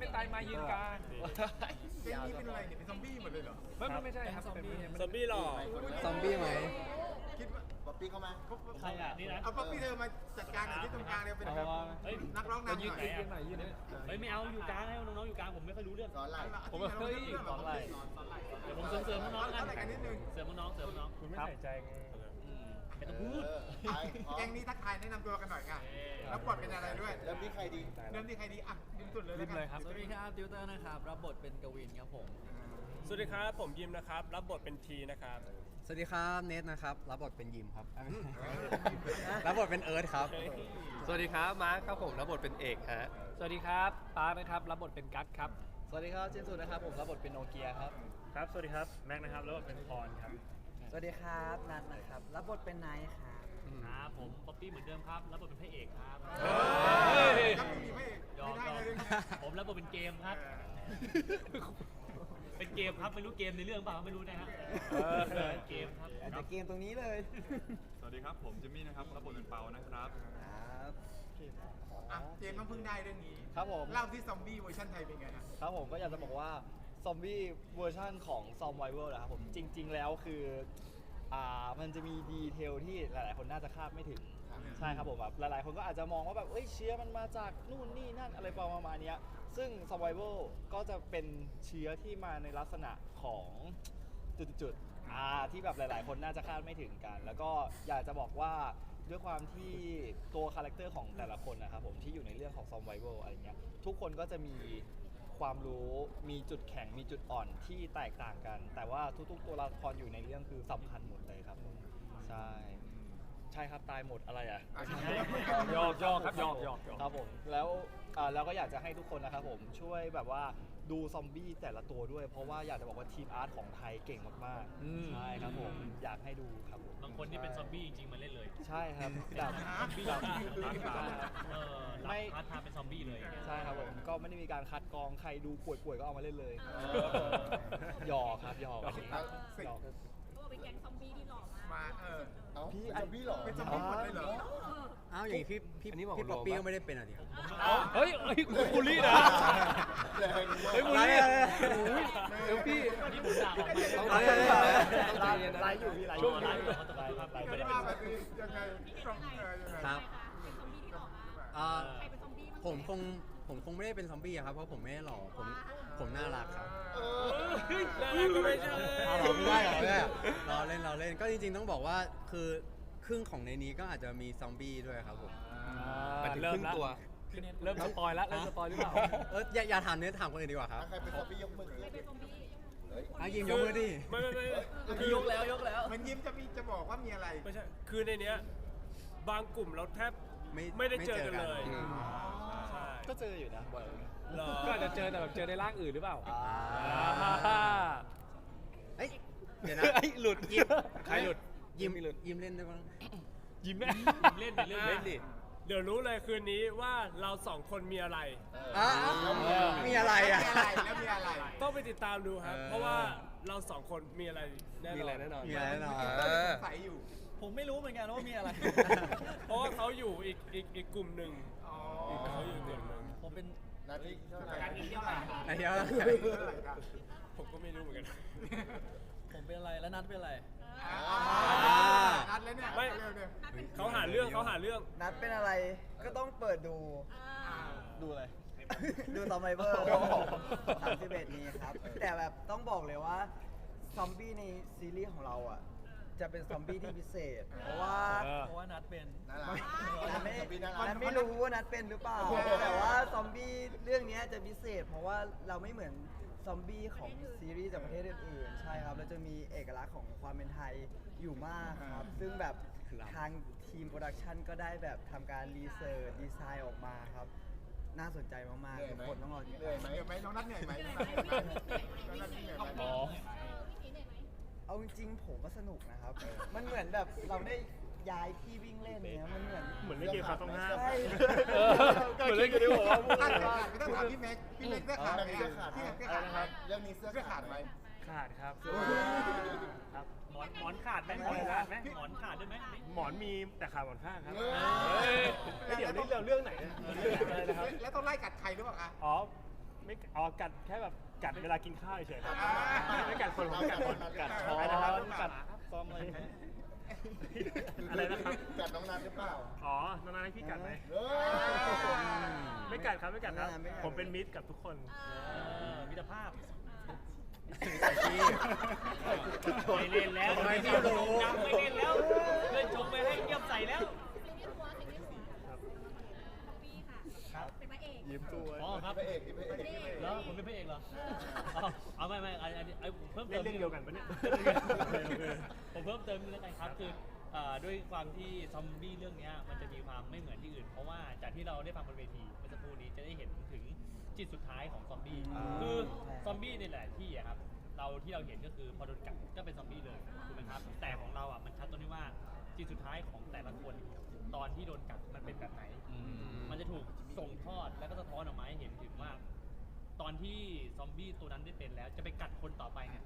เป็นตายมายืนกลางเกมนี้เป็นอะไรเนี่ยเป็นซอมบี้หมดเลยเหรอไม่ไม่ไม่ใช่ครับเป็นซอมบี้หรอซอมบี้ไหมคิดว่าป๊อปปี้เข้ามาใครอะนี่นะเอาป๊อปปี้เธอมาจัดการหน่อยที่ตรงกลางเนี่ยเป็นแบบเฮ้ยนักร้องนำหยืนน่อยยืนไหนยืนไหนเฮ้ยไม่เอาอยู่กลางให้น้องๆอยู่กลางผมไม่ค่อยรู้เรื่องสอนอะไรผมว่าเฮ้ยสอนอะไรเดี๋ยวผมเสริมเสริมน้องๆสกัอนนอะไรกันนิดนึงเสริมน้องๆเสริมน้องคุณไม่ใส่ใจไงอืม ไม่ต้องพูด เออไปพร้อแกมงนี้ทักทายแนะนำตัวกันหน่อยค่ะ แล้วบทเป็นอะไรด้วย เริ่มที่ใครดี เริ่มที่ใครดีอะดิมสุดเลยริมเลยครับสวัสดีครับติวเตอร์นะครับ รับบทเป็นกวินครับผม สวัสดีครับ ผมยิมนะครับ รับบทเป็นทีนะครับ สวัสดีครับเนทนะครับ รับบทเป็นยิมครับ รับบทเป็นเอิร์ธครับ สวัสดีครับมาร์คครับผมรับบทเป็นเอกฮะสวัสดีครับปาร์คนะครับ รับบทเป็นกั๊กครับ สวัสดีครับเจนสุนะครับผมรับบทเป็นโนเกียครับ ครับ สวัสดีครับ แม็กนะครับ รับบทเป็นพรครับ สวัสดีครับนัทนะครับรับบทเป็นไนท์ครับครับผมป๊อปปี้เหมือนเดิมครับรับบทเป็นพระเอกครับแล้วมีไม่ยอมไม่ยได้อมเลย ผมรับบทเป็นเกมครับ เป็นเกมครับไม่รู้เกมในเรื่องเปล่าไม่รู้นะฮะเกมครับแต่เกมตรงนี้เลยสวัสดีครับ ผมจิมมี่นะครับรับบทเป็นเปานะครับ ครับอะเจมส์ต้องเพิ่งได้เรื่องนี้ครับผม เล่าที่ซอมบี้เวอร์ชันไทยเป็นไงฮะ ครับผมก็อยากจะบอกว่า ซอมบี้เวอร์ชันของซอมไวเวอร์นะครับผมจริง ๆ แล้วคืออ่ามันจะมีดีเทลที่หลาย ๆ คนน่าจะคาดไม่ถึง ใช่ครับผมแบบหลาย ๆ คนก็อาจจะมองว่าแบบเอ้ยเชื้อมันมาจากนู่นนี่นั่นอะไรประมาณเนี้ยซึ่ง survival ก็จะเป็นเชื้อที่มาในลักษณะของจุดๆอ่าที่แบบหลาย ๆ คนน่าจะคาดไม่ถึงกัน แล้วก็อยากจะบอกว่าด้วยความที่ตัวคาแรคเตอร์ของแต่ละคนนะครับผมที่อยู่ในเรื่องของ survival อะไรเงี้ยทุกคนก็จะมี ความรู้มีจุดแข็งมีจุดอ่อนที่แตกต่างกัน แต่ว่าทุกๆ ตัวละครอยู่ในเรื่องคือสำคัญหมดเลยครับผมใช่ใช่ครับตายหมดอะไรอะยอกยอกครับยอกยอกยอกครับผมแล้วอ่าแล้วก็อยากจะให้ทุกคนนะครับผมช่วยแบบว่าดูซอมบี้แต่ละตัวด้วย เพราะว่าอยากจะบอกว่าทีมอาร์ตของไทยเก่งมากอืมๆใช่ครับผมอยากให้ดูครับผมบางคนที่เป็นซอมบี้จริงๆมาเล่นเลย ใช่ครับแบบ ซอมบี้แบบเออรับพาร์ทไทม์เป็นซอมบี้เลยใช่ครับผมก็ไม่ได้มีการคัดกรองใครดูป่วยๆก็เอามาเล่นเลยหยอกครับหยอกเออหยอกตัวเป็นแก๊งซอมบี้ที่หล่อมากมาเออเอ้าพี่ซอมบี้เหรอเป็นซอมบี้หมดเลยเหรอ อ้าวอย่างนี้พี่พี่อันนี้บอกพี่ป๊อปโลปี้ปะ ก็ไม่ได้เป็นอะดิครับเฮ้ยเฮ้ยบูลลี่นะแรงเฮ้ยบูลลี่อะเดี๋ยวพี่นี่ผมด่าออกไปต้องเออต้องใจเย็นนะ ไลฟ์อยู่พี่ไลฟ์ช่วงไลฟ์อยู่เขาจะไลฟ์ครับไลฟ์ไม่ไม่ได้ได้เป็เป็นนยังไงซอมเออยังไงครับ เป็นซอมบี้ที่หล่อมาก อ่า ผมคงผมคงไม่ได้เป็นซอมบี้อะครับ เพราะผมไม่ได้หล่อผมผมน่ารักครับเออก็ไม่ใช่เอาเหรอไม่ได้เหรอเนี่ยเราเล่นเราเล่นก็จริง ๆ ต้องบอกว่าคือครึ่งของในนี้ก็อาจจะมีซอมบี้ด้วยครับผมหมายถึงครึ่งตัว เริ่มสปอยแล้วเริ่มสปอยหรือเปล่าเอออย่าอย่าถามเนื้อถามคนอื่นดีกว่าครับใครเป็นซอมบี้ยกมือใครเป็นซอมบี้เฮ้ยอะยิมยกมือดิไม่ไม่ไม่พี่ยกแล้วยกแล้ว มันยิ้มจะมีจะบอกว่ามีอะไรไม่ใช่คือในเนี้ยบางกลุ่มเราแทบไม่ไม่ได้เจอกันเลยอืมใช่ ก็เจออยู่นะบ่อยเหรอ ก็อาจจะเจอแต่แบบเจอในร่างอื่นหรือเปล่าอ่าอ่าเอ้ยเดี๋ยวนะไอ้หลุดยิมใครหลุด ยิมยิมเล่นได้บ้าง ยิ้มไหมเล่นไปเรื่อย เล่นดิ เดี๋ยวรู้เลยคืนนี้ว่าเราสองคนมีอะไร อะมีอะไรอะมีอะไรแล้วมีอะไร ต้องไปติดตามดูครับ เออ เพราะว่าเราสองคนมีอะไรแน่นอนมีอะไรแน่นอน มีอะไรแน่นอน เออ ใส่อยู่ ผมไม่รู้เหมือนกันว่ามีอะไร เพราะว่าเขาอยู่อีกอีกอีกกลุ่มหนึ่งอ๋อเขาอยู่อีกกลุ่มหนึ่ง ผมเป็นนาทีเท่าไหร่การกินเท่าไหร่ไอ้เหี้ยเท่าไหร่กันผมก็ไม่รู้เหมือนกัน ผมเป็นอะไรแล้วนัทเป็นอะไรอ่านัดแล้วเนี่ยไม่เร็วเนี่ยเขาหาเรื่องเขาหาเรื่อง นัดเป็นอะไรก็ต้องเปิดดูอ่าดูอะไร ดูซอมไบเบอร์สามสิบเอ็ดนี้ครับ แต่แบบต้องบอกเลยว่า ซอมบี้ในซีรีส์ของเราอะ จะเป็นซอมบี้ที่พิเศษ เพราะว่าเออ เพราะว่านัทเป็น น่ารักนัดไม่ซอมบี้น่ารัก นัดไม่รู้ว่านัดเป็นหรือเปล่า แต่ว่าซอมบี้เรื่องนี้จะพิเศษ เพราะว่าเราไม่เหมือนซอมบี้ของซีรีส์จากประเทศอื่นๆ ใช่ครับ เราจะมีเอกลักษณ์ของความเป็นไทยอยู่มากครับ ซึ่งแบบทางทีมโปรดักชันก็ได้แบบทำการรีเสิร์ชดีไซน์ออกมาครับ น่าสนใจมากเหนื่อยๆทุไหมกคนต้องรอติดเหนื่ตาอยม ไหมเหนื่อยไหมน้องนัดเหนื่อยไหมน้องนัดเหนื่อยไหมน้องนัดเหนื่อยไหม อ๋อ เอาจริงๆผมว่าสนุกนะครับ มันเหมือนแบบเราได้ย้ายที่วิ่งเล่นเนี้ยมันเหมือน เหมือนเล่นเกมคาต้องห้ามใช่ เออเหมือนเล่นกันที่บอกว่าพูดถ้าเสื้อขาดไม่ต้องถามพี่แม็กพี่แม็กเสื้อขาดไหมเสื้อขาดพี่แม็กเสื้ออะไรขาดนะครับเรื่องนี้เสื้อเสื้อขาขาดดไหไหมมขาดครับครับ หมอนหมอนขาดไหมไม่หมอนขาขาดดไหมหมอนขาดด้วยไหม หมอนมีแต่ขาดหมอนข้างครับเออเฮ้ย เฮ้ยเดี๋ยวนี้เราเรื่องไหนเนี่ยเรื่องอะไรนะครับแล้วต้องไล่กัดใครหรือเปล่าคะ อ๋อ ไม่อ๋อกัดแค่แบบกัดเวลากินข้าวเฉยๆครับไม่กัดคนผมกัดคนกัดช้ออะไรนะครับนกัดซ่อมอะไรไหมอะไรนะครับกัดน้องนัทหรือเปล่าอ๋อนานๆให้พี่กัดไหมเฮ้ยไม่กัดครับไม่กัดครับไม่กัดผมเป็นมิตรกับทุกคนเออมิตรภาพไม่ไม่เล่นแล้วไม่ไม่รู้เล่นแล้วเล่นชงไปให้เงียบใส่แล้วสิ่งที่หัวสิ่งที่หัวซอมบี้ค่ะเป็นพระเอก ยิ้มตัวอ๋อครับ พระเอกนี่พระเอกนี่พระเอก แล้วผมเป็นพระเอกเหรอเอาเอาไม่ไม่อันอันนี้ไอ้เพิ่มเล่เตินมเรื่องเดียวกันปะเนี่ย ผมเพิ่มเติมนิดนึงแล้วกันครับคือเอ่อด้วยความที่ซอมบี้เรื่องเนี้ยมันจะมีความไม่เหมือนที่อื่น เพราะว่าจากที่เราได้ฟังบนเวทีเมื่อสักครู่นี้จะได้เห็นถึงจิตสุดท้ายของซอมบี้อ่า คือซอมบี้ในหลายที่อะครับเราที่เราเห็นก็คือพอโดนกัดก็เป็นซอมบี้เลยถูกไหมครับแต่ของเราอะมันชัดตรงที่ว่าจิตสุดท้ายของแต่ละคน ตอนที่โดนกัดมันเป็นแบบไหนมันจะถูกส่งทอดแล้วก็สะท้อนออกมาให้เห็นถึงว่า ตอนที่ซอมบี้ตัวนั้นได้เป็นแล้ว จะไปกัดคนต่อไปเนี่ย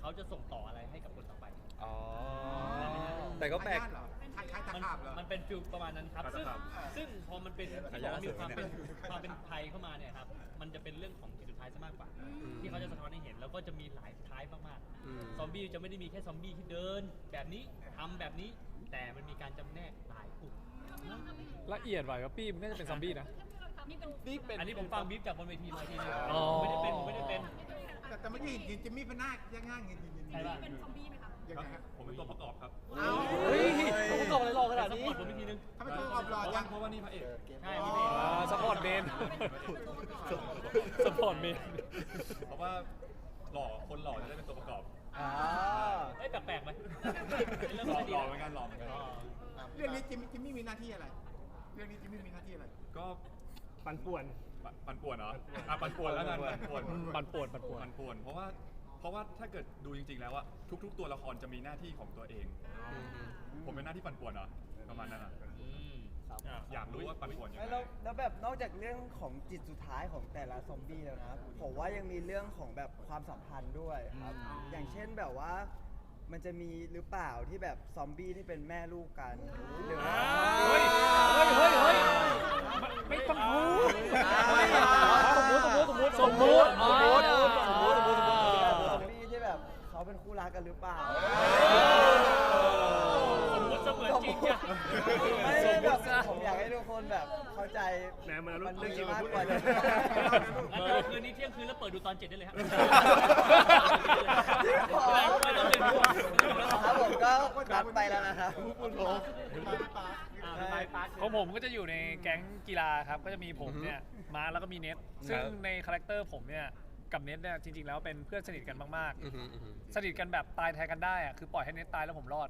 เขาจะส่งต่ออะไรให้กับคนต่อไป อ๋อ แต่ก็แปลก ทายาทเหรอคล้ายๆตะมันขาบเหรอ มันเป็นฟิลประมาณนั้นครับตะซึ่งขาบซึ่งพอมันเป็นที่บอกว่ามีความเป็นความเป็นไทยเข้ามาเนี่ยครับ มันจะเป็นเรื่องของจิตสุดท้ายซะมากกว่า ที่เขาจะสะท้อนให้เห็นแล้วก็จะมีหลายท้ายมากอืม ๆซอมบี้จะไม่ได้มีแค่ซอมบี้ที่เดิน แบบนี้ทำแบบนี้ แต่มันมีการจำแนกหลายกลุ่ม ละเอียดไว้ว่าปี้มันน่าจะเป็นซอมบี้นะ นี่เป็นนี่เป็นอันนี้ผมฟังบีฟจากบนเวทีมาทีนึงอ๋อไม่ได้เป็นผมไม่ได้เป็น แต่แต่เมื่อกี้เห็นจิมมี่พนาคยังง่างเงินใช่ป่ะเป็นซอมบี้ไหมคะยังคไงรับฮะ ผมเป็นตัวประกอบครับเอ้าเฮ้ยผมกอบอะไรรอขนาดสนี้ปอร์ตผมอีกทีนึงทำไมตัวออบหล่อเพราะจัว่างเพราะว่านี่พระเอก ใช่พี่เมย์อ่าสปอร์ตเมน สปอร์ตเมน เพราะว่าหล่อคนหล่อจะได้เป็นตัวประกอบ อ่าเอ้ยแปลกๆไหมเป็นเรื่องหล่อไม่ดีหล่อนะเหมือนกันหล่อเหมือนกันอ๋อเรื่องนี้จิมจิมมี่มีหน้าที่อะไร เรื่องนี้จิมมี่มีหน้าที่อะไร ก็ปันป่วน ปะปั่นป่วนเหรออะปั่นป่วนแล้วกันปั่นป่วนปันป่วนปันป่วน ปั่นป่วน เพราะว่าเพราะว่าถ้าเกิดดูจริง ๆ แล้วอะทุก ๆ ตัวละครจะมีหน้าที่ของตัวเอง ผมเป็นหน้าที่ปั่นป่วนเหรอประมาณนั้นอะ อืมอยากรู้ว่าปั่นป่วนยังไง แล้วแล้วแบบนอกจากเรื่องของจิตสุดท้ายของแต่ละซอมบี้แล้วนะผมว่ายังมีเรื่องของแบบความสัมพันธ์ด้วยครับอย่างเช่นแบบว่า มันจะมีหรือเปล่าที่แบบซอมบี้ที่เป็นแม่ลูกกันหรือว่าเฮ้ย เฮ้ย เฮ้ย เฮ้ย ไม่ต้องพูดสมมุติสมมุติสมมุติสมมุติสมมุติสมมุติสมมุติสมมุติซอมบี้ที่แบบเขาเป็นคู่รักกันหรือเปล่า สมมติเสมือนจริงจ้ะ ไม่ได้แบบ ผมอยากให้ทุกคนแบบเข้าใจแหมมันเอาเรื่องมีจริงมามากพูดกว่าเลยนี้งั้นเดี๋ยวคืนนี้เที่ยงคืนแล้วเปิดดูตอนเจ็ดได้เลยฮะจริงเหรอ ไม่ต้องเรียนรู้ครับผมก็นัดไปแล้วนะครับ อ่าไปปาร์คของผมก็จะอยู่ในแก๊งกีฬาครับ ก็จะมีผมเนี่ย มาแล้วก็มีเน็ตซึ่งในคาแรคเตอร์ผมเนี่ย กับเน็ตเนี่ยจริงๆแล้วเป็นเพื่อนสนิทกันมากอือหืออือหือๆ สนิทกันแบบตายแทนกันได้อะคือปล่อยให้เน็ตตายแล้วผมรอด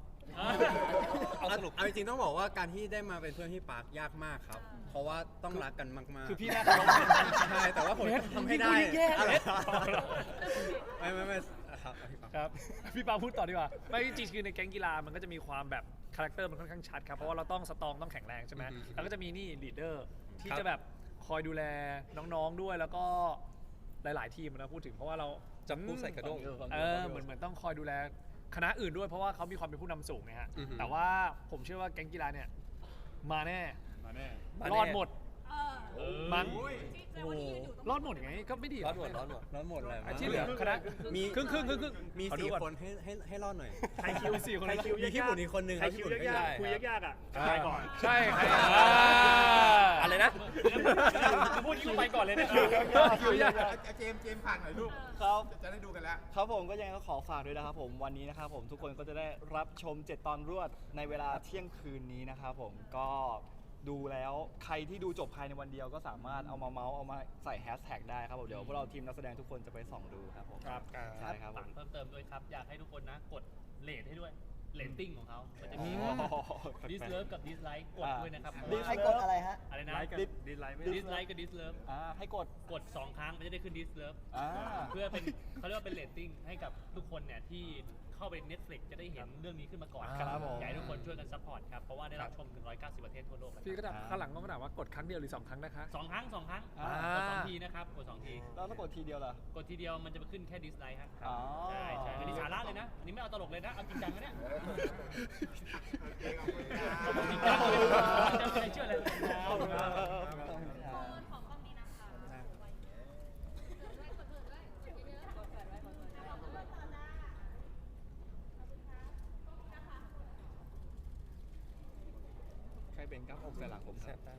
เอาสรุป เอาจริงๆต้องบอกว่าการที่ได้มาเป็นเพื่อนพี่ปาร์คยากมากครับ เพราะว่าต้องรักกันมากๆคือพี่น่าเคารพใช่แต่ว่าผมเน็ตทำให้ได้พี่พูดแย่ๆอะไรเน็ตไม่ไม่ไม่ครับพี่ปาร์ค ครับ พี่ปาพูดต่อดีกว่าไม่จริงๆคือในแก๊งกีฬามันก็จะมีความแบบคาแรคเตอร์มันค่อนข้างชัดครับเพราะว่าเราต้องสตรองต้องแข็งแรงใช่ไหมอือฮึแล้วก็จะมีนี่ลีดเดอร์ที่ครับ จะแบบคอยดูแลน้องๆด้วยแล้วก็ หลาย ๆ ทีมนะพูดถึงเพราะว่าเราจับคู่ใส่กระด้งเออเหมือนเหมือนต้องคอยดูแลคณะอื่นด้วยเพราะว่าเขามีความเป็นผู้นำสูงนะฮะอือฮึแต่ว่าผมเชื่อว่าแก๊งกีฬาเนี่ยมาแน่มาแน่มาแน่รอดหมดเออมั้งที่แสดงว่าที่ยืนอยู่ตรงรอดหมดไงก็ไม่ดีร้อนหมดร้อนหมดร้อนหมดเลยไอ้ที่เหลือคณะมีครึ่งครึ่งครึ่งครึ่งมีขอดูสี่ก่อนคนให้ให้ให้รอดหน่อยใครคิวสี่คนใครคิวมีพี่บุญอีกคนนึงใครครับคิวพี่บุญไม่ยากได้ๆคุยยากๆอะอ่าไปก่อนใช่ใครอะไรนะ พูดคิวไปก่อนเลยนะคิวยเจมส์เจมส์ผ่านหน่อยลูกครับ จะได้ดูกันแล้ว ครับผมก็ยังขอฝากด้วยนะครับผมวันนี้นะครับผมทุกคนก็จะได้รับชม 7 ตอนรวดในเวลาเที่ยงคืนนี้นะครับผมก็ดูแล้วใครที่ดูจบภายในวันเดียวก็สามารถเอามาเมาส์เอามาใส่แฮชแท็กได้ครับผมเดี๋ยวพวกเราทีมนักแสดงทุกคนจะไปส่องดูครับผมครับ ใช่ครับผฝากม เพิ่มเติมด้วยครับ อยากให้ทุกคนนะกดเลทให้ด้วย เลตติ้งของเขามันจะมีโอ้โหดิสเลิฟกับดิสไลค์กดด้วยนะครับดิสใครกดอะไรฮะ อะไรนะไลค์กับดีไลค์ไม่ดิสไลค์กับดิสเลิฟอ่าให้กด กด 2 ครั้งมันจะได้ขึ้นดิสเลิฟอ่า เพื่อเป็นเขาเรียกว่าเป็นเรตติ้งให้กับทุกคนเนี่ยที่เข้าไป Netflix จะได้เห็นเรื่องนี้ขึ้นมาก่อนครับผม อยากให้ทุกคนช่วยกันซัพพอร์ตครับ เพราะว่าได้รับชมถึง 190 ประเทศทั่วโลกเลยพี่ก็ถามข้างหลังก็ถามว่ากดครั้งเดียวหรือสองครั้งนะคะ สองครั้งสองครั้งอ่า กดสองทีนะครับกดสองที แล้วถ้ากดทีเดียวล่ะ กดทีเดียวมันจะไปขึ้นแค่ดิสไลค์ครับ อ๋อ ใช่ใช่อันนี้สาระเลยนะ อันนี้ไม่เอาตลกเลยนะ เอาจริงจังนะเนี่ยขครเป็อเลรจ้างอะไรเกิดด้วยเกิดด้วยกองใครเป็นกับอกสลังผมแซ่บได้